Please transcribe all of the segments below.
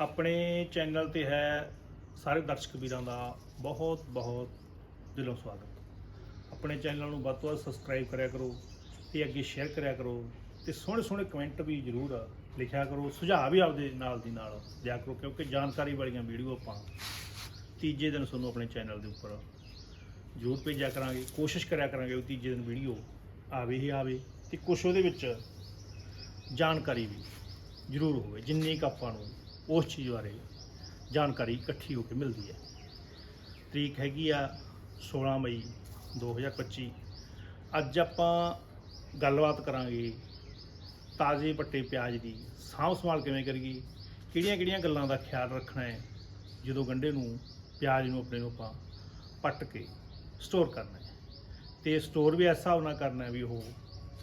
ਆਪਣੇ ਚੈਨਲ ਤੇ ਹੈ ਸਾਰੇ ਦਰਸ਼ਕ ਵੀਰਾਂ ਦਾ ਬਹੁਤ ਬਹੁਤ ਦਿਲੋਂ ਸਵਾਗਤ। ਆਪਣੇ ਚੈਨਲ ਨੂੰ ਵੱਧ ਤੋਂ ਵੱਧ ਸਬਸਕ੍ਰਾਈਬ ਕਰਿਆ ਕਰੋ ਤੇ ਅੱਗੇ ਸ਼ੇਅਰ ਕਰਿਆ ਕਰੋ ਤੇ ਸੋਹਣੇ ਸੋਹਣੇ ਕਮੈਂਟ ਵੀ ਜ਼ਰੂਰ ਲਿਖਿਆ ਕਰੋ, ਸੁਝਾਅ ਵੀ ਆਪਦੇ ਨਾਲ ਦੀ ਨਾਲ ਦਿਆ ਕਰੋ ਕਿਉਂਕਿ ਜਾਣਕਾਰੀ ਵਾਲੀਆਂ ਵੀਡੀਓ ਆਪਾਂ ਤੀਜੇ ਦਿਨ ਤੁਹਾਨੂੰ ਆਪਣੇ ਚੈਨਲ ਦੇ ਉੱਪਰ ਜ਼ਰੂਰ ਭੇਜਿਆ ਕਰਾਂਗੇ, ਕੋਸ਼ਿਸ਼ ਕਰਿਆ ਕਰਾਂਗੇ ਉਹ ਤੀਜੇ ਦਿਨ ਵੀਡੀਓ ਆਵੇ ਹੀ ਆਵੇ ਤੇ ਕੁਛ ਉਹਦੇ ਵਿੱਚ ਜਾਣਕਾਰੀ ਵੀ ਜ਼ਰੂਰ ਹੋਵੇ, ਜਿੰਨੀ ਕੁ ਆਪਾਂ ਨੂੰ ਉਸ ਚੀਜ਼ ਬਾਰੇ ਜਾਣਕਾਰੀ ਇਕੱਠੀ ਹੋ ਕੇ ਮਿਲਦੀ ਹੈ। ਤਰੀਕ ਹੈਗੀ ਆ 16 ਮਈ 2025 ਅੱਜ ਆਪਾਂ ਗੱਲਬਾਤ ਕਰਾਂਗੇ ਤਾਜ਼ੇ ਪੱਟੇ ਪਿਆਜ਼ ਦੀ। ਸਾਂਭ ਸੰਭਾਲ ਕਿਵੇਂ ਕਰੀਏ? ਕਿਹੜੀਆਂ ਕਿਹੜੀਆਂ ਗੱਲਾਂ ਦਾ ਖਿਆਲ ਰੱਖਣਾ ਹੈ? ਜਦੋਂ ਗੰਢੇ ਨੂੰ, ਪਿਆਜ਼ ਨੂੰ ਆਪਣੇ ਨੂੰ ਆਪਾਂ ਪੱਟ ਕੇ ਸਟੋਰ ਕਰਨਾ ਹੈ। ਤੇ ਸਟੋਰ ਵੀ ਐਸਾ ਹਿਸਾਬ ਨਾਲ ਕਰਨਾ ਵੀ ਉਹ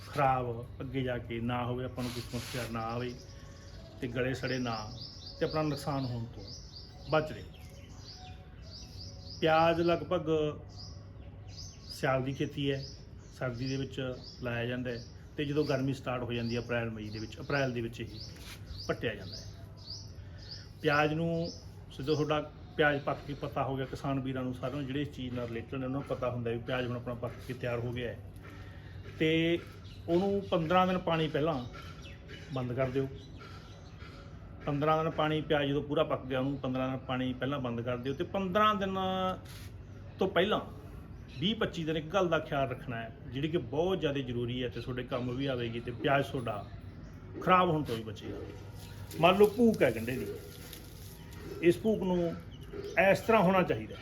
ਖਰਾਬ ਅੱਗੇ ਜਾ ਕੇ ਨਾ ਹੋਵੇ, ਆਪਾਂ ਨੂੰ ਕੋਈ ਸਮੱਸਿਆ ਨਾ ਆਵੇ ਤੇ ਗਲੇ ਸੜੇ ਨਾ ਤੇ ਆਪਣਾ ਨੁਕਸਾਨ ਹੋਣ ਤੋਂ ਬਚ ਰਹੇ। ਪਿਆਜ਼ ਲਗਭਗ ਸਿਆਲ ਦੀ ਖੇਤੀ ਹੈ, ਸਰਦੀ ਦੇ ਵਿੱਚ ਲਾਇਆ ਜਾਂਦਾ ਹੈ ਤੇ ਜਦੋਂ ਗਰਮੀ ਸਟਾਰਟ ਹੋ ਜਾਂਦੀ ਹੈ, ਅਪ੍ਰੈਲ, ਮਈ ਦੇ ਵਿੱਚ, ਅਪ੍ਰੈਲ ਦੇ ਵਿੱਚ ਹੀ ਪੱਟਿਆ ਜਾਂਦਾ ਹੈ। ਪਿਆਜ਼ ਨੂੰ ਸਿੱਧੋ ਤੁਹਾਡਾ ਪਿਆਜ਼ ਪੱਕ ਕੇ ਪਤਾ ਹੋ ਗਿਆ, ਕਿਸਾਨ ਵੀਰਾਂ ਨੂੰ ਸਾਰਿਆਂ ਨੂੰ, ਜਿਹੜੇ ਇਸ ਚੀਜ਼ ਨਾਲ ਰਿਲੇਟਡ ਨੇ, ਉਹਨਾਂ ਨੂੰ ਪਤਾ ਹੁੰਦਾ ਵੀ ਪਿਆਜ਼ ਹੁਣ ਆਪਣਾ ਪੱਕ ਕੇ ਤਿਆਰ ਹੋ ਗਿਆ ਹੈ। ਤੇ ਉਹਨੂੰ 15 ਦਿਨ ਪਾਣੀ ਪਹਿਲਾਂ ਬੰਦ ਕਰ ਦਿਓ। 15 ਦਿਨ ਪਾਣੀ ਪਿਆਜ਼ ਜਦੋਂ ਪੂਰਾ ਪੱਕ ਗਿਆ ਉਹਨੂੰ 15 ਦਿਨ ਪਾਣੀ ਪਹਿਲਾਂ ਬੰਦ ਕਰ ਦਿਓ ਤੇ 15 ਦਿਨ ਤੋਂ ਪਹਿਲਾਂ 20-25 ਦਿਨ ਇੱਕ ਗੱਲ ਦਾ ਖਿਆਲ ਰੱਖਣਾ ਹੈ, ਜਿਹੜੀ ਕਿ ਬਹੁਤ ਜ਼ਿਆਦਾ ਜ਼ਰੂਰੀ ਹੈ ਤੇ ਤੁਹਾਡੇ ਕੰਮ ਵੀ ਆਵੇਗੀ ਤੇ ਪਿਆਜ਼ ਤੁਹਾਡਾ ਖਰਾਬ ਹੋਣ ਤੋਂ ਵੀ ਬਚੇਗਾ। ਮੰਨ ਲਓ ਭੂਕ ਹੈ ਗੰਢੇ ਦੀ, ਇਸ ਭੂਕ ਨੂੰ ਇਸ ਤਰ੍ਹਾਂ ਹੋਣਾ ਚਾਹੀਦਾ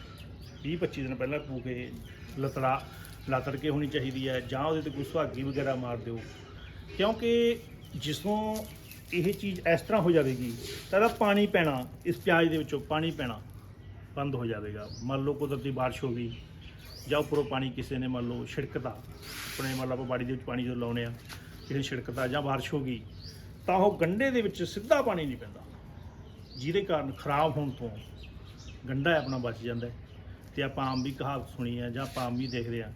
20-25 ਦਿਨ ਪਹਿਲਾਂ ਭੂਕ ਇਹ ਲਤੜਾ ਲਤੜ ਕੇ ਹੋਣੀ ਚਾਹੀਦੀ ਹੈ ਜਾਂ ਉਹਦੇ ਤੇ ਕੋਈ ਸੁਹਾਗੀ ਵਗੈਰਾ ਮਾਰ ਦਿਓ, ਕਿਉਂਕਿ ਜਿਸੋਂ ਇਹ ਚੀਜ਼ ਇਸ ਤਰ੍ਹਾਂ ਹੋ ਜਾਵੇਗੀ ਤਾਂ ਇਹਦਾ ਪਾਣੀ ਪੈਣਾ, ਇਸ ਪਿਆਜ਼ ਦੇ ਵਿੱਚੋਂ ਪਾਣੀ ਪੈਣਾ ਬੰਦ ਹੋ ਜਾਵੇਗਾ। ਮੰਨ ਲਓ ਕੁਦਰਤੀ ਬਾਰਿਸ਼ ਹੋ ਗਈ ਜਾਂ ਉੱਪਰੋਂ ਪਾਣੀ ਕਿਸੇ ਨੇ ਮੰਨ ਲਓ ਛਿੜਕਦਾ ਆਪਣੇ ਮੰਨ ਲਓ ਆਪਾਂ ਬਾੜੀ ਦੇ ਵਿੱਚ ਪਾਣੀ ਜਦੋਂ ਲਾਉਨੇ ਆ ਕਿਸੇ ਨੇ ਛਿੜਕਦਾ ਜਾਂ ਬਾਰਿਸ਼ ਹੋ ਗਈ, ਤਾਂ ਉਹ ਗੰਡੇ ਦੇ ਵਿੱਚ ਸਿੱਧਾ ਪਾਣੀ ਨਹੀਂ ਪੈਂਦਾ। ਜਿਹਦੇ ਕਾਰਨ ਖਰਾਬ ਹੋਣ ਤੋਂ ਗੰਡਾ ਆਪਣਾ ਬਚ ਜਾਂਦਾ ਹੈ। ਤੇ ਆਪਾਂ ਆਮ ਵੀ ਕਹਾਵਤ ਸੁਣੀ ਹੈ ਜਾਂ ਆਪਾਂ ਆਮ ਵੀ ਦੇਖਦੇ ਆ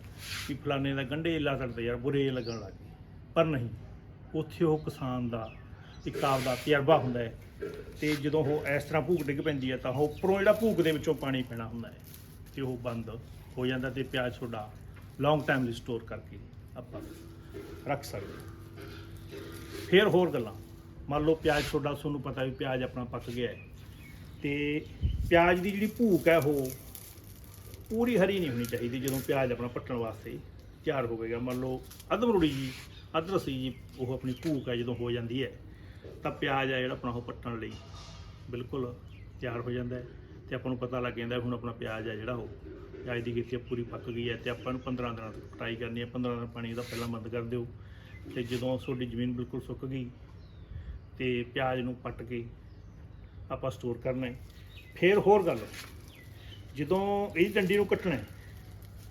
ਕਿ ਫਲਾਣੇ ਦਾ ਗੰਡੇ ਲੱਗਦੇ ਯਾਰ, ਬੁਰੇ ਲੱਗਣ ਲੱਗ ਗਏ। ਪਰ ਨਹੀਂ, ਉੱਥੇ ਉਹ ਕਿਸਾਨ ਦਾ ਇੱਕ ਆਪਦਾ ਤਜਰਬਾ ਹੁੰਦਾ ਹੈ ਤੇ ਜਦੋਂ ਉਹ ਇਸ ਤਰ੍ਹਾਂ ਭੂਕ ਡਿੱਗ ਪੈਂਦੀ ਹੈ ਤਾਂ ਉਹ ਉੱਪਰੋਂ ਜਿਹੜਾ ਭੂਕ ਦੇ ਵਿੱਚੋਂ ਪਾਣੀ ਪੈਣਾ ਹੁੰਦਾ ਹੈ ਤੇ ਉਹ ਬੰਦ ਹੋ ਜਾਂਦਾ ਤੇ ਪਿਆਜ਼ ਤੁਹਾਡਾ ਲੌਂਗ ਟਾਈਮ ਲਈ ਸਟੋਰ ਕਰਕੇ ਆਪਾਂ ਰੱਖ ਸਕਦੇ ਫਿਰ ਹੋਰ ਗੱਲਾਂ। ਮੰਨ ਲਓ ਪਿਆਜ਼ ਤੁਹਾਡਾ, ਤੁਹਾਨੂੰ ਪਤਾ ਵੀ ਪਿਆਜ਼ ਆਪਣਾ ਪੱਕ ਗਿਆ ਹੈ। ਤੇ ਪਿਆਜ਼ ਦੀ ਜਿਹੜੀ ਭੂਕ ਹੈ ਉਹ ਪੂਰੀ ਹਰੀ ਨਹੀਂ ਹੋਣੀ ਚਾਹੀਦੀ ਜਦੋਂ ਪਿਆਜ਼ ਆਪਣਾ ਪੱਟਣ ਵਾਸਤੇ ਤਿਆਰ ਹੋਵੇਗਾ ਮੰਨ ਲਓ ਅਧਮਰੂੜੀ ਜੀ ਅਦਰਸੀ ਜੀ, ਉਹ ਆਪਣੀ ਭੂਕ ਹੈ ਜਦੋਂ ਹੋ ਜਾਂਦੀ ਹੈ। ਤਾਂ ਪਿਆਜ਼ ਹੈ ਜਿਹੜਾ ਆਪਣਾ ਉਹ ਪੱਟਣ ਲਈ ਬਿਲਕੁਲ ਤਿਆਰ ਹੋ ਜਾਂਦਾ ਹੈ ਤੇ ਆਪਾਂ ਨੂੰ ਪਤਾ ਲੱਗ ਜਾਂਦਾ ਹੁਣ ਆਪਣਾ ਪਿਆਜ਼ ਹੈ ਜਿਹੜਾ ਉਹ। ਪਿਆਜ਼ ਦੀ ਖੇਤੀ ਪੂਰੀ ਪੱਕ ਗਈ ਹੈ ਤੇ ਆਪਾਂ ਨੂੰ 15 ਦਿਨਾਂ ਤੱਕ ਕਟਾਈ ਕਰਨੀ ਹੈ। 15 ਦਿਨ ਪਾਣੀ ਦਾ ਪਹਿਲਾਂ ਬੰਦ ਕਰ ਦਿਓ ਤੇ ਜਦੋਂ ਤੁਹਾਡੀ ਜ਼ਮੀਨ ਬਿਲਕੁਲ ਸੁੱਕ ਗਈ ਤੇ ਪਿਆਜ਼ ਨੂੰ ਪੱਟ ਕੇ ਆਪਾਂ ਸਟੋਰ ਕਰਨਾ ਹੈ। ਫਿਰ ਹੋਰ ਗੱਲ, ਜਦੋਂ ਇਹ ਡੰਡੀ ਨੂੰ ਕੱਟਣਾ ਹੈ,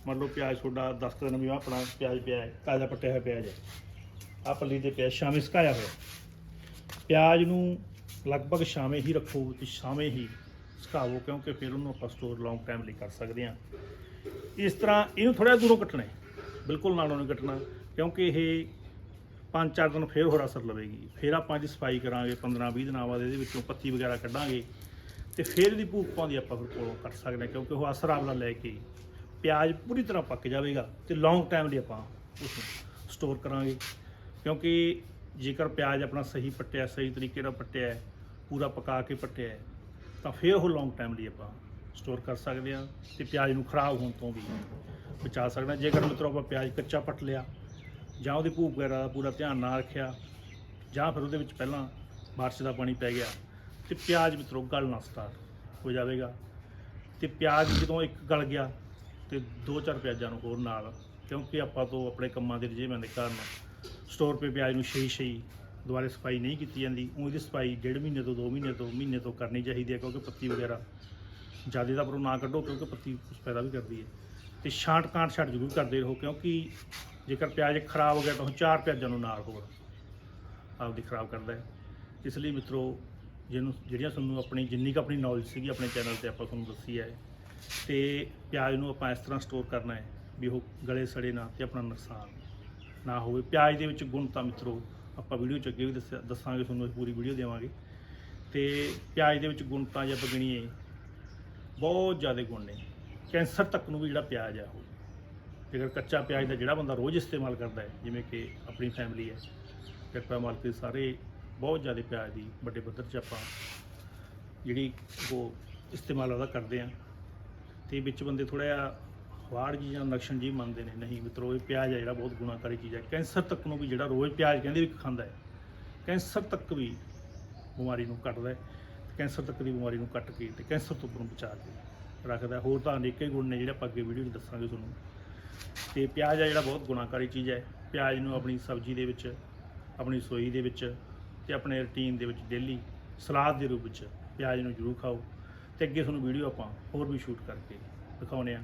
ਮੰਨ ਲਓ ਪਿਆਜ਼ ਤੁਹਾਡਾ 10 ਦਿਨ ਵੀ ਆਪਣਾ ਪਿਆਜ਼ ਪਿਆ ਹੈ, ਤਾਜ਼ਾ ਪੱਟਿਆ ਹੋਇਆ ਪਿਆਜ਼ ਹੈ। ਆਹ ਪੱਲੀ ਤੇ ਪਿਆਜ਼ ਸ਼ਾਮੇ ਸੁਕਾਇਆ ਹੋਇਆ। ਪਿਆਜ਼ ਨੂੰ ਲਗਭਗ ਛਾਵੇਂ ਹੀ ਰੱਖੋ ਤੇ ਛਾਵੇਂ ਹੀ ਸੁਕਾਵੋ, ਕਿਉਂਕਿ ਫਿਰ ਉਹਨੂੰ ਆਪਾਂ ਸਟੋਰ ਲੌਂਗ ਟਾਈਮ ਲਈ ਕਰ ਸਕਦੇ ਹਾਂ। ਇਸ ਤਰ੍ਹਾਂ ਇਹਨੂੰ ਥੋੜਾ ਦੂਰੋਂ ਕੱਟਣਾ ਹੈ। ਬਿਲਕੁਲ ਨਾਲੋਂ ਨਹੀਂ ਕੱਟਣਾ, ਕਿਉਂਕਿ ਇਹ ਪੰਜ ਚਾਰ ਦਿਨ ਫੇਰ ਹੋਰ ਅਸਰ ਲਵੇਗੀ। ਫਿਰ ਆਪਾਂ ਇਹਦੀ ਸਫ਼ਾਈ ਕਰਾਂਗੇ 15 20 ਦਿਨਾਂ ਬਾਅਦ ਇਹਦੇ ਵਿੱਚੋਂ ਪੱਤੀ ਵਗੈਰਾ ਕੱਢਾਂਗੇ ਤੇ ਫਿਰ ਇਹਦੀ ਭੂਕ ਪਾਉਂਦੀ ਆਪਾਂ ਫਿਰ ਕੋਲੋਂ ਕੱਟ ਸਕਦੇ ਹਾਂ, ਕਿਉਂਕਿ ਉਹ ਅਸਰ ਆਪਦਾ ਲੈ ਕੇ ਪਿਆਜ਼ ਪੂਰੀ ਤਰ੍ਹਾਂ ਪੱਕ ਜਾਵੇਗਾ ਤੇ ਲੌਂਗ ਟਾਈਮ ਲਈ ਆਪਾਂ ਉਸ ਨੂੰ ਸਟੋਰ ਕਰਾਂਗੇ। ਕਿਉਂਕਿ ਜੇਕਰ ਪਿਆਜ਼ ਆਪਣਾ ਸਹੀ ਪੱਟਿਆ, ਸਹੀ ਤਰੀਕੇ ਨਾਲ ਪੱਟਿਆ ਪੂਰਾ ਪਕਾ ਕੇ ਪੱਟਿਆ ਤਾਂ ਫਿਰ ਉਹ ਲੌਂਗ ਟਾਈਮ ਲਈ ਆਪਾਂ ਸਟੋਰ ਕਰ ਸਕਦੇ ਹਾਂ ਤੇ ਪਿਆਜ਼ ਨੂੰ ਖਰਾਬ ਹੋਣ ਤੋਂ ਵੀ ਬਚਾ ਸਕਦੇ ਹਾਂ। ਜੇਕਰ ਮਿੱਤਰੋ ਆਪਾਂ ਪਿਆਜ਼ ਕੱਚਾ ਪੱਟ ਲਿਆ ਜਾਂ ਉਹਦੀ ਭੂਕ ਵਗੈਰਾ ਦਾ ਪੂਰਾ ਧਿਆਨ ਨਾ ਰੱਖਿਆ, ਜਾਂ ਫਿਰ ਉਹਦੇ ਵਿੱਚ ਪਹਿਲਾਂ ਬਾਰਿਸ਼ ਦਾ ਪਾਣੀ ਪੈ ਗਿਆ ਤੇ ਪਿਆਜ਼ ਮਿੱਤਰੋ ਗਲਣਾ ਸਟਾਰਟ ਹੋ ਜਾਵੇਗਾ। ਤੇ ਪਿਆਜ਼ ਜਦੋਂ ਇੱਕ ਗਲ ਗਿਆ ਤੇ ਦੋ ਚਾਰ ਪਿਆਜ਼ਾਂ ਨੂੰ ਹੋਰ ਨਾਲ, ਕਿਉਂਕਿ ਆਪਾਂ ਤੋਂ ਆਪਣੇ ਕੰਮਾਂ ਦੇ ਰਜੇਵੇਂ ਦੇ ਕਾਰਨ ਸਟੋਰ ਪੇ ਪਿਆਜ਼ ਨੂੰ ਛੇ ਛੇ ਦੁਬਾਰੇ ਸਫ਼ਾਈ ਨਹੀਂ ਕੀਤੀ ਜਾਂਦੀ ਉਹ ਇਹਦੀ ਸਫ਼ਾਈ ਡੇਢ ਮਹੀਨੇ ਤੋਂ 2 ਮਹੀਨੇ ਤੋਂ ਮਹੀਨੇ ਤੋਂ ਕਰਨੀ ਚਾਹੀਦੀ ਹੈ ਕਿਉਂਕਿ ਪੱਤੀ ਵਗੈਰਾ ਜ਼ਿਆਦਾ ਦਾ ਪਰੋਂ ਨਾ ਕੱਢੋ ਕਿਉਂਕਿ ਪੱਤੀ ਕੁਛ ਪੈਦਾ ਵੀ ਕਰਦੀ ਹੈ। ਤੇ ਛਾਂਟ ਕਾਂਟ ਛੱਡ ਜ਼ਰੂਰ ਕਰਦੇ ਰਹੋ ਕਿਉਂਕਿ ਜੇਕਰ ਪਿਆਜ਼ ਖਰਾਬ ਹੋ ਗਿਆ ਤਾਂ ਉਹ ਚਾਰ ਪਿਆਜ਼ਾਂ ਨੂੰ ਨਾਲ ਹੋਰ ਆਪਦੀ ਖਰਾਬ ਕਰਦਾ ਹੈ। ਇਸ ਲਈ ਮਿੱਤਰੋ, ਜਿਹਨੂੰ ਜਿਹੜੀਆਂ ਤੁਹਾਨੂੰ ਆਪਣੀ ਜਿੰਨੀ ਕੁ ਆਪਣੀ ਨੌਲੇਜ ਸੀਗੀ ਆਪਣੇ ਚੈਨਲ ਤੇ ਆਪਾਂ ਤੁਹਾਨੂੰ ਦੱਸੀ ਹੈ ਤੇ ਪਿਆਜ਼ ਨੂੰ ਆਪਾਂ ਇਸ ਤਰ੍ਹਾਂ ਸਟੋਰ ਕਰਨਾ ਹੈ ਵੀ ਉਹ ਗਲੇ ਸੜੇ ਨਾ ਤੇ ਆਪਣਾ ਨੁਕਸਾਨ ਨਾ ਹੋਵੇ। ਪਿਆਜ਼ ਦੇ ਵਿੱਚ ਗੁਣ ਤਾਂ ਮਿੱਤਰੋ, ਆਪਾਂ ਵੀਡੀਓ ਚ ਅੱਗੇ ਵੀ ਦੱਸਿਆ ਦੱਸਾਂਗੇ, ਤੁਹਾਨੂੰ ਅਸੀਂ ਪੂਰੀ ਵੀਡੀਓ ਦੇਵਾਂਗੇ। ਤੇ ਪਿਆਜ਼ ਦੇ ਵਿੱਚ ਗੁਣਤਾ ਜਾਂ ਬਗਣੀਏ ਬਹੁਤ ਜ਼ਿਆਦਾ ਗੁਣ ਨੇ। ਕੈਂਸਰ ਤੱਕ ਨੂੰ ਵੀ ਜਿਹੜਾ ਪਿਆਜ਼ ਹੈ ਉਹ। ਜੇਕਰ ਕੱਚਾ ਪਿਆਜ਼ ਦਾ ਜਿਹੜਾ ਬੰਦਾ ਰੋਜ਼ ਇਸਤੇਮਾਲ ਕਰਦਾ ਹੈ, ਜਿਵੇਂ ਕਿ ਆਪਣੀ ਫੈਮਿਲੀ ਹੈ, ਕਿਰਪਾ ਮਾਲਕ ਦੇ ਸਾਰੇ ਬਹੁਤ ਜ਼ਿਆਦਾ ਪਿਆਜ਼ ਦੀ ਵੱਡੇ ਪੱਧਰ 'ਚ ਆਪਾਂ ਜਿਹੜੀ ਉਹ ਇਸਤੇਮਾਲ ਉਹਦਾ ਕਰਦੇ ਆ ਤੇ ਵਿੱਚ ਬੰਦੇ ਥੋੜਾ ਜਿਹਾ ਵਾੜ ਜੀ ਜਾਂ ਲਕਸ਼ਣ ਜੀ ਮੰਨਦੇ ਨੇ, ਨਹੀਂ ਮਿੱਤਰੋ, ਇਹ ਪਿਆਜ਼ ਹੈ ਜਿਹੜਾ ਬਹੁਤ ਗੁਣਾਕਾਰੀ ਚੀਜ਼ ਹੈ। ਕੈਂਸਰ ਤੱਕ ਨੂੰ ਵੀ ਜਿਹੜਾ ਰੋਜ਼ ਪਿਆਜ਼ ਕਹਿੰਦੇ ਵੀ ਖਾਂਦਾ ਹੈ, ਕੈਂਸਰ ਤੱਕ ਵੀ ਬਿਮਾਰੀ ਨੂੰ ਕੱਟਦਾ ਹੈ ਕੈਂਸਰ ਤੱਕ ਦੀ ਬਿਮਾਰੀ ਨੂੰ ਕੱਟ ਕੇ ਤੇ ਕੈਂਸਰ ਤੋਂ ਉੱਪਰੋਂ ਬਚਾ ਕੇ ਰੱਖਦਾ ਹੋਰ ਤਾਂ ਅਨੇਕਾਂ ਹੀ ਗੁਣ ਨੇ ਜਿਹੜੇ ਆਪਾਂ ਅੱਗੇ ਵੀਡੀਓ 'ਚ ਦੱਸਾਂਗੇ ਤੁਹਾਨੂੰ। ਤੇ ਪਿਆਜ਼ ਆ ਜਿਹੜਾ ਬਹੁਤ ਗੁਣਾਕਾਰੀ ਚੀਜ਼ ਹੈ। ਪਿਆਜ਼ ਨੂੰ ਆਪਣੀ ਸਬਜ਼ੀ ਦੇ ਵਿੱਚ, ਆਪਣੀ ਰਸੋਈ ਦੇ ਵਿੱਚ ਤੇ ਆਪਣੇ ਰੁਟੀਨ ਦੇ ਵਿੱਚ ਡੇਲੀ ਸਲਾਦ ਦੇ ਰੂਪ ਵਿੱਚ ਪਿਆਜ਼ ਨੂੰ ਜ਼ਰੂਰ ਖਾਓ। ਤੇ ਅੱਗੇ ਤੁਹਾਨੂੰ ਵੀਡੀਓ ਆਪਾਂ ਹੋਰ ਵੀ ਸ਼ੂਟ ਕਰਕੇ ਦਿਖਾਉਣੇ ਆ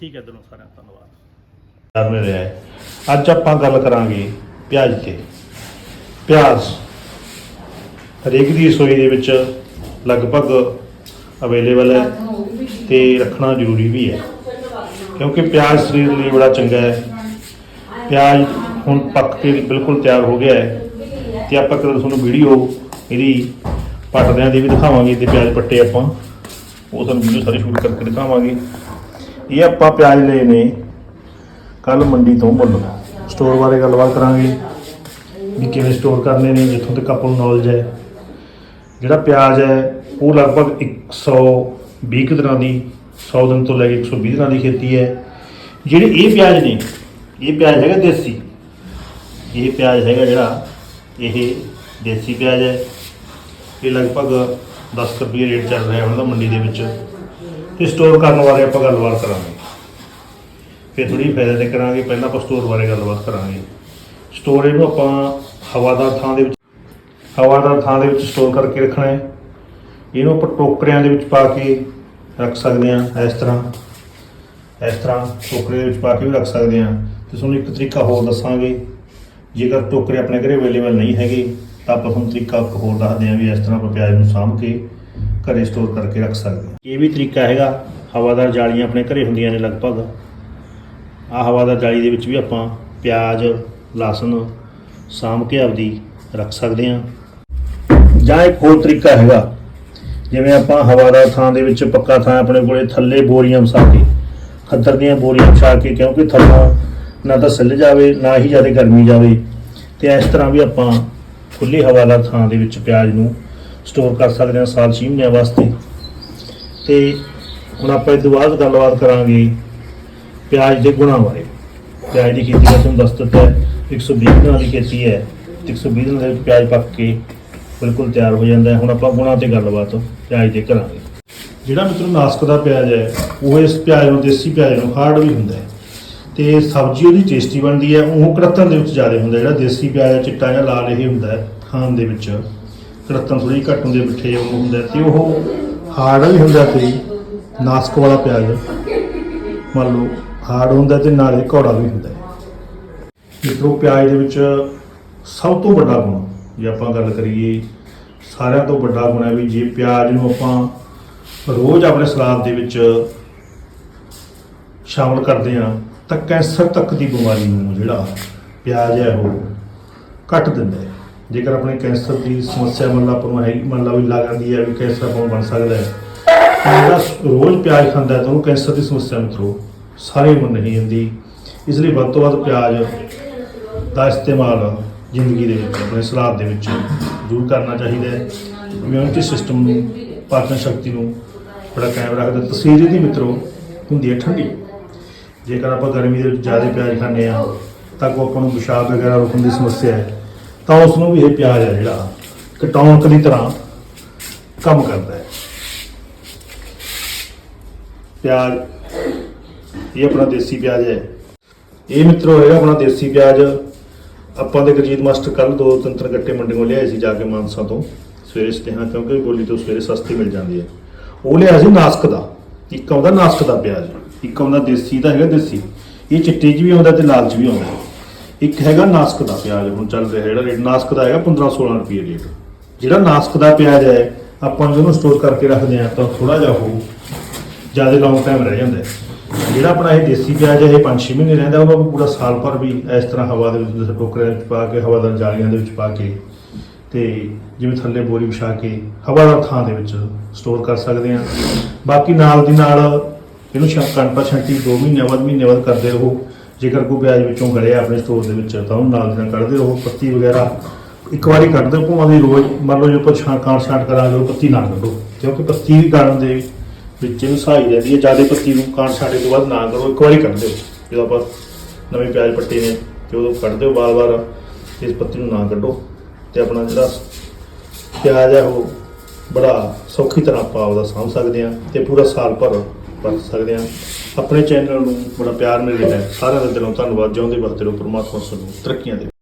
ਠੀਕ ਹੈ ਦਿਨੋਂ ਸਾਰਿਆਂ ਦਾ ਧੰਨਵਾਦ। ਕਰ ਰਿਹਾ ਹੈ। ਅੱਜ ਆਪਾਂ ਗੱਲ ਕਰਾਂਗੇ ਪਿਆਜ਼ ਤੇ। ਪਿਆਜ਼ ਹਰੇਕ ਦੀ ਰਸੋਈ ਦੇ ਵਿੱਚ ਲਗਭਗ ਅਵੇਲੇਬਲ ਹੈ ਤੇ ਰੱਖਣਾ ਜ਼ਰੂਰੀ ਵੀ ਹੈ। ਕਿਉਂਕਿ ਪਿਆਜ਼ ਸਰੀਰ ਲਈ ਬੜਾ ਚੰਗਾ ਹੈ। ਪਿਆਜ਼ ਹੁਣ ਪੱਕ ਕੇ ਬਿਲਕੁਲ ਤਿਆਰ ਹੋ ਗਿਆ ਹੈ ਤੇ ਆਪਾਂ ਕਦੋਂ ਤੁਹਾਨੂੰ ਵੀਡੀਓ ਇਹਦੀ ਪੱਟਦਿਆਂ ਦੀ ਵੀ ਦਿਖਾਵਾਂਗੇ ਤੇ ਪਿਆਜ਼ ਪੱਟੇ ਆਪਾਂ। ਉਹ ਤੁਹਾਨੂੰ ਵੀਡੀਓ ਸਾਰੀ ਸ਼ੂਟ ਕਰਕੇ ਦਿਖਾਵਾਂਗੇ। ਇਹ ਆਪਾਂ ਪਿਆਜ਼ ਲਏ ਨੇ। ਕੱਲ ਮੰਡੀ ਤੋਂ ਮੁੱਲ ਸਟੋਰ ਬਾਰੇ ਗੱਲਬਾਤ ਕਰਾਂਗੇ ਵੀ ਕਿਵੇਂ ਸਟੋਰ ਕਰਨੇ ਨੇ, ਜਿੱਥੋਂ ਤੱਕ ਆਪਾਂ ਨੂੰ ਨੌਲੇਜ ਹੈ। ਜਿਹੜਾ ਪਿਆਜ਼ ਹੈ, ਉਹ ਲਗਭਗ 120 ਕੁ ਦਿਨਾਂ ਦੀ 100 ਦਿਨ ਤੋਂ ਲੈ ਕੇ 120 ਦਿਨਾਂ ਦੀ ਖੇਤੀ ਹੈ। ਜਿਹੜੇ ਇਹ ਪਿਆਜ਼ ਨੇ, ਇਹ ਪਿਆਜ਼ ਹੈਗਾ ਦੇਸੀ। ਇਹ ਪਿਆਜ਼ ਹੈਗਾ ਜਿਹੜਾ, ਇਹ ਦੇਸੀ ਪਿਆਜ਼ ਹੈ। ਇਹ ਲਗਭਗ 10 ਕੁ ਰੁਪਏ ਰੇਟ ਚੱਲ ਰਿਹਾ ਹੁੰਦਾ ਮੰਡੀ ਦੇ ਵਿੱਚ। ਤੇ ਸਟੋਰ ਕਰਨ ਬਾਰੇ ਆਪਾਂ ਗੱਲਬਾਤ ਕਰਾਂਗੇ। ਫਿਰ ਥੋੜੀ ਫਾਇਦਾ ਤੇ ਕਰਾਂਗੇ, ਪਹਿਲਾਂ ਆਪਾਂ ਸਟੋਰ ਬਾਰੇ ਗੱਲਬਾਤ ਕਰਾਂਗੇ। ਸਟੋਰ ਇਹਨੂੰ ਆਪਾਂ ਹਵਾਦਾਰ ਥਾਂ ਦੇ ਵਿੱਚ ਹਵਾਦਾਰ ਥਾਂ ਦੇ ਵਿੱਚ ਸਟੋਰ ਕਰਕੇ ਰੱਖਣਾ ਹੈ। ਇਹਨੂੰ ਆਪਾਂ ਟੋਕਰਿਆਂ ਦੇ ਵਿੱਚ ਪਾ ਕੇ ਰੱਖ ਸਕਦੇ ਹਾਂ, ਇਸ ਤਰ੍ਹਾਂ। ਇਸ ਤਰ੍ਹਾਂ ਟੋਕਰੇ ਦੇ ਵਿੱਚ ਪਾ ਕੇ ਵੀ ਰੱਖ ਸਕਦੇ ਹਾਂ। ਤੇ ਤੁਹਾਨੂੰ ਇੱਕ ਤਰੀਕਾ ਹੋਰ ਦੱਸਾਂਗੇ। ਜੇਕਰ ਟੋਕਰੇ ਆਪਣੇ ਘਰੇ ਅਵੇਲੇਬਲ ਨਹੀਂ ਹੈਗੇ, ਤਾਂ ਆਪਾਂ ਤੁਹਾਨੂੰ ਤਰੀਕਾ ਇੱਕ ਹੋਰ ਦੱਸਦੇ ਹਾਂ ਵੀ ਇਸ ਤਰ੍ਹਾਂ ਆਪਾਂ ਪਿਆਜ਼ ਨੂੰ ਸਾਂਭ ਕੇ ਘਰੇ ਸਟੋਰ ਕਰਕੇ ਰੱਖ ਸਕਦੇ ਹਾਂ। ਇਹ ਵੀ ਤਰੀਕਾ ਹੈਗਾ, ਹਵਾਦਾਰ ਜਾਲੀਆਂ ਆਪਣੇ ਘਰੇ ਹੁੰਦੀਆਂ ਨੇ ਲਗਭਗ। ਆ ਹਵਾਦਾਰ ਜਾਲੀ ਦੇ ਵਿੱਚ ਵੀ ਆਪਾਂ ਪਿਆਜ਼, ਲਸਣ, ਸਾਂਭ ਕੇ ਆਪਦੀ ਰੱਖ ਸਕਦੇ ਹਾਂ। ਜਾਂ ਇੱਕ ਹੋਰ ਤਰੀਕਾ ਹੈਗਾ, ਜਿਵੇਂ ਆਪਾਂ ਹਵਾਦਾਰ ਥਾਂ ਦੇ ਵਿੱਚ ਪੱਕਾ ਥਾਂ ਆਪਣੇ ਕੋਲੇ ਥੱਲੇ ਬੋਰੀਆਂ ਵਸਾ ਕੇ, ਖੱਦਰ ਦੀਆਂ ਬੋਰੀਆਂ ਵਿਛਾ ਕੇ, ਕਿਉਂਕਿ ਥੱਲੋਂ ਨਾ ਤਾਂ ਸਿੱਲ ਜਾਵੇ, ਨਾ ਹੀ ਜ਼ਿਆਦਾ ਗਰਮੀ ਜਾਵੇ। ਤੇ ਇਸ ਤਰ੍ਹਾਂ ਵੀ ਆਪਾਂ ਖੁੱਲੀ ਹਵਾਦਾਰ ਥਾਂ ਦੇ ਵਿੱਚ ਪਿਆਜ਼ ਨੂੰ ਸਟੋਰ ਕਰ ਸਕਦੇ ਹਾਂ ਸਾਲ ਛੇ ਮਹੀਨਿਆਂ ਵਾਸਤੇ। ਤੇ ਹੁਣ ਆਪਾਂ ਇਸ ਤੋਂ ਬਾਅਦ ਗੱਲਬਾਤ ਕਰਾਂਗੇ ਪਿਆਜ਼ ਦੇ ਗੁਣਾਂ ਬਾਰੇ। ਪਿਆਜ਼ ਦੀ ਖੇਤੀ ਦਾ ਤੁਹਾਨੂੰ ਦੱਸ ਦਿੱਤਾ ਹੈ 120 ਦਿਨਾਂ ਦੀ ਖੇਤੀ ਹੈ ਤੇ 120 ਦਿਨਾਂ ਦੇ ਵਿੱਚ ਪਿਆਜ਼ ਪੱਕ ਕੇ ਬਿਲਕੁਲ ਤਿਆਰ ਹੋ ਜਾਂਦਾ ਹੈ। ਹੁਣ ਆਪਾਂ ਗੁਣਾਂ ਤੇ ਗੱਲਬਾਤ ਪਿਆਜ਼ ਦੇ ਕਰਾਂਗੇ। ਜਿਹੜਾ ਮਿੱਤਰੋ ਨਾਸਕ ਦਾ ਪਿਆਜ਼ ਹੈ ਉਹ ਇਸ ਪਿਆਜ਼ ਨੂੰ ਦੇਸੀ ਪਿਆਜ਼ ਨੂੰ ਹਾਰਡ ਵੀ ਹੁੰਦਾ ਹੈ। ਤੇ ਸਬਜ਼ੀ ਉਹਦੀ ਟੇਸਟੀ ਬਣਦੀ ਹੈ ਉਹ ਕੜਤਨ ਦੇ ਵਿੱਚ ਜ਼ਿਆਦਾ ਹੁੰਦਾ ਜਿਹੜਾ ਦੇਸੀ ਪਿਆਜ਼ ਹੈ, ਚਿੱਟਾ ਜਾਂ ਲਾਲ ਇਹ ਹੁੰਦਾ ਹੈ ਖਾਣ ਦੇ ਵਿੱਚ। ਕੜਤਨ ਥੋੜੀ ਘੱਟ ਹੁੰਦੇ, ਮਿੱਠੇ ਉਹ ਹੁੰਦਾ ਹੈ ਤੇ ਉਹ ਹਾਰਡ ਵੀ ਹੁੰਦਾ ਤੇ ਨਾਸਕ ਵਾਲਾ ਪਿਆਜ਼। ਮੰਨ ਲਓ, ਹਾਰਡ ਹੁੰਦਾ ਤੇ ਨਾਲੇ ਕੌੜਾ ਵੀ ਹੁੰਦਾ। ਹੈ ਮਿੱਤਰੋ, ਪਿਆਜ਼ ਦੇ ਵਿੱਚ ਸਭ ਤੋਂ ਵੱਡਾ ਗੁਣ, ਜੇ ਆਪਾਂ ਗੱਲ ਕਰੀਏ, ਸਾਰਿਆਂ ਤੋਂ ਵੱਡਾ ਗੁਣ ਹੈ ਵੀ ਜੇ ਪਿਆਜ਼ ਨੂੰ ਆਪਾਂ ਰੋਜ਼ ਆਪਣੇ ਸਲਾਦ ਦੇ ਵਿੱਚ ਸ਼ਾਮਲ ਕਰਦੇ ਹਾਂ, ਤਾਂ ਕੈਂਸਰ ਤੱਕ ਦੀ ਬਿਮਾਰੀ ਨੂੰ ਜਿਹੜਾ ਪਿਆਜ਼ ਹੈ ਉਹ ਕੱਟ ਦਿੰਦਾ ਹੈ। ਜੇਕਰ ਆਪਣੇ ਕੈਂਸਰ ਦੀ ਸਮੱਸਿਆ ਮੰਨ ਲਾ ਆਪਾਂ ਨੂੰ ਹੈ ਮੰਨ ਲਾ ਵੀ ਲੱਗਦੀ ਹੈ ਵੀ ਕੈਂਸਰ ਆਪਾਂ ਨੂੰ ਬਣ ਸਕਦਾ ਹੈ ਜਿਹੜਾ ਰੋਜ਼ ਪਿਆਜ਼ ਖਾਂਦਾ ਹੈ ਤਾਂ ਉਹਨੂੰ ਕੈਂਸਰ ਦੀ ਸਮੱਸਿਆ ਮਿੱਤਰੋ ਸਾਰੇ ਉਮਰ ਨਹੀਂ ਹੁੰਦੀ। ਇਸ ਲਈ ਵੱਧ ਤੋਂ ਵੱਧ ਪਿਆਜ਼ ਦਾ ਇਸਤੇਮਾਲ ਜ਼ਿੰਦਗੀ ਦੇ ਵਿੱਚ, ਆਪਣੇ ਸਲਾਦ ਦੇ ਵਿੱਚ ਜ਼ਰੂਰ ਕਰਨਾ ਚਾਹੀਦਾ ਹੈ। ਇਮਿਊਨਿਟੀ ਸਿਸਟਮ ਨੂੰ, ਪਾਚਨ ਸ਼ਕਤੀ ਨੂੰ ਬੜਾ ਕਾਇਮ ਰੱਖਦਾ ਤਸੀਰ ਇਹਦੀ ਮਿੱਤਰੋ ਹੁੰਦੀ ਹੈ ਠੰਡੀ। ਜੇਕਰ ਆਪਾਂ ਗਰਮੀ ਦੇ ਵਿੱਚ ਜ਼ਿਆਦਾ ਪਿਆਜ਼ ਖਾਂਦੇ ਆ ਤਾਂ ਕੋ ਆਪਾਂ ਨੂੰ ਪਿਸ਼ਾਬ ਵਗੈਰਾ ਰੁਕਣ ਦੀ ਸਮੱਸਿਆ ਹੈ। ਤਾਂ ਉਸ ਨੂੰ ਵੀ ਇਹ ਪਿਆਜ਼ ਹੈ ਜਿਹੜਾ ਕਟੌਂਕ ਦੀ ਤਰ੍ਹਾਂ ਕੰਮ ਕਰਦਾ ਹੈ। ਪਿਆਜ਼ ਇਹ ਆਪਣਾ ਦੇਸੀ ਪਿਆਜ਼ ਹੈ। ਇਹ ਮਿੱਤਰੋ ਹੈਗਾ ਆਪਣਾ ਦੇਸੀ ਪਿਆਜ਼ ਆਪਾਂ ਦੇ ਗਰਜੀਤ ਮਾਸਟਰ ਕੱਲ ਦੋ ਤਿੰਨ ਤਿੰਨ ਗੱਟੇ ਮੰਡੀੋਂ ਲਿਆਏ ਸੀ ਜਾ ਕੇ ਮਾਨਸਾ ਤੋਂ। ਸਵੇਰੇ ਸਟੇਹਾਂ ਕਿਉਂਕਿ ਗੋਲੀ ਤੋਂ ਸਵੇਰੇ ਸਸਤੀ ਮਿਲ ਜਾਂਦੀ ਹੈ। ਉਹ ਲਿਆ ਸੀ ਨਾਸਕ ਦਾ। ਇੱਕ ਆਉਂਦਾ ਨਾਸਕ ਦਾ ਪਿਆਜ਼, ਇੱਕ ਆਉਂਦਾ ਦੇਸੀ ਦਾ, ਹੈਗਾ ਦੇਸੀ। ਇਹ ਚਿੱਟੇ 'ਚ ਵੀ ਆਉਂਦਾ ਤੇ ਲਾਲ 'ਚ ਵੀ ਆਉਂਦਾ। ਇੱਕ ਹੈਗਾ ਨਾਸਕ ਦਾ ਪਿਆਜ਼, ਹੁਣ ਚੱਲ ਰਿਹਾ ਜਿਹੜਾ ਰੇਟ, ਨਾਸਕ ਦਾ ਹੈਗਾ 15 16 ਰੁਪਏ ਰੇਟ। ਜਿਹੜਾ ਨਾਸਕ ਦਾ ਪਿਆਜ਼ ਹੈ, ਆਪਾਂ ਨੂੰ ਸਟੋਰ ਕਰਕੇ ਰੱਖਦੇ ਆ ਤਾਂ ਥੋੜਾ ਜਿਹਾ ਉਹ ਜ਼ਿਆਦਾ ਲੌਂਗ ਟਾਈਮ ਰਹਿ ਜਾਂਦਾ ਜਿਹੜਾ ਆਪਣਾ ਇਹ ਦੇਸੀ ਪਿਆਜ਼ ਹੈ, ਇਹ 5-6 ਮਹੀਨੇ ਰਹਿੰਦਾ ਉਹਨੂੰ ਆਪਾਂ ਪੂਰਾ ਸਾਲ ਭਰ ਵੀ ਇਸ ਤਰ੍ਹਾਂ ਹਵਾ ਦੇ ਵਿੱਚ ਜਿਵੇਂ ਟੋਕਰਿਆਂ ਵਿੱਚ ਪਾ ਕੇ ਹਵਾਦਾਰ ਜਾਲੀਆਂ ਦੇ ਵਿੱਚ ਪਾ ਕੇ ਤੇ ਜਿਵੇਂ ਥੱਲੇ ਬੋਰੀ ਵਿਛਾ ਕੇ ਹਵਾਦਾਰ ਥਾਂ ਦੇ ਵਿੱਚ ਸਟੋਰ ਕਰ ਸਕਦੇ ਹਾਂ। ਬਾਕੀ ਨਾਲ ਦੀ ਨਾਲ ਇਹਨੂੰ ਛਾ ਪਰ ਛੰਟੀ 2 ਮਹੀਨੇ ਬਾਅਦ ਮਹੀਨੇ ਬਾਅਦ ਕਰਦੇ ਰਹੋ। ਜੇਕਰ ਕੋਈ ਪਿਆਜ਼ ਵਿੱਚੋਂ ਗਲਿਆ ਆਪਣੇ ਸਟੋਰ ਦੇ ਵਿੱਚ, ਤਾਂ ਉਹਨੂੰ ਨਾਲ ਦੀ ਨਾਲ ਕੱਢਦੇ ਰਹੋ, ਪੱਤੀ ਵਗੈਰਾ ਇੱਕ ਵਾਰੀ ਕੱਢ ਦਿਓ ਭਾਵੇਂ ਦੀ ਰੋਜ਼, ਮੰਨ ਲਓ ਜੇ ਆਪਾਂ ਛਾਂ ਛਾਂਟ ਕਰਾਂਗੇ, ਉਹ ਪੱਤੀ ਨਾ ਕੱਢੋ, ਕਿਉਂਕਿ ਪੱਤੀ ਵੀ ਗਾਲਣ ਦੇ ਵਿੱਚ ਇਹਨੂੰ ਸਹਾਈ ਰਹਿੰਦੀ ਹੈ, ਜ਼ਿਆਦਾ ਪੱਤੀ ਨੂੰ ਕਾਂ ਛਾਂਟੇ ਤੋਂ ਬਾਅਦ ਨਾ ਕਰੋ, ਇੱਕ ਵਾਰੀ ਕੱਢ ਦਿਓ, ਜਦੋਂ ਆਪਾਂ ਨਵੇਂ ਪਿਆਜ਼ ਪੱਟੇ ਨੇ, ਤੇ ਉਦੋਂ ਕੱਢ ਦਿਓ ਵਾਰ-ਵਾਰ ਇਸ ਪੱਤੀ ਨੂੰ ਨਾ ਕੱਢੋ, ਤੇ ਆਪਣਾ ਜਿਹੜਾ ਪਿਆਜ਼ ਹੈ, ਉਹ ਬੜਾ ਸੌਖੀ ਤਰ੍ਹਾਂ ਆਪਾਂ ਉਹਦਾ ਸਾਂਭ ਸਕਦੇ ਹਾਂ, ਤੇ ਪੂਰਾ ਸਾਲ ਭਰ ਵਰਤ ਸਕਦੇ ਹਾਂ। ਆਪਣੇ ਚੈਨਲ ਨੂੰ ਬੜਾ ਪਿਆਰ ਮਿਲ ਰਿਹਾ ਹੈ। ਸਾਰਿਆਂ ਦਾ ਦਿਲੋਂ ਧੰਨਵਾਦ। ਜਿਉਂਦੇ ਵਰਤੇ ਰਹੋ ਪ੍ਰਮਾਤਮਾ ਤੁਹਾਨੂੰ ਤਰੱਕੀਆਂ ਦੇ।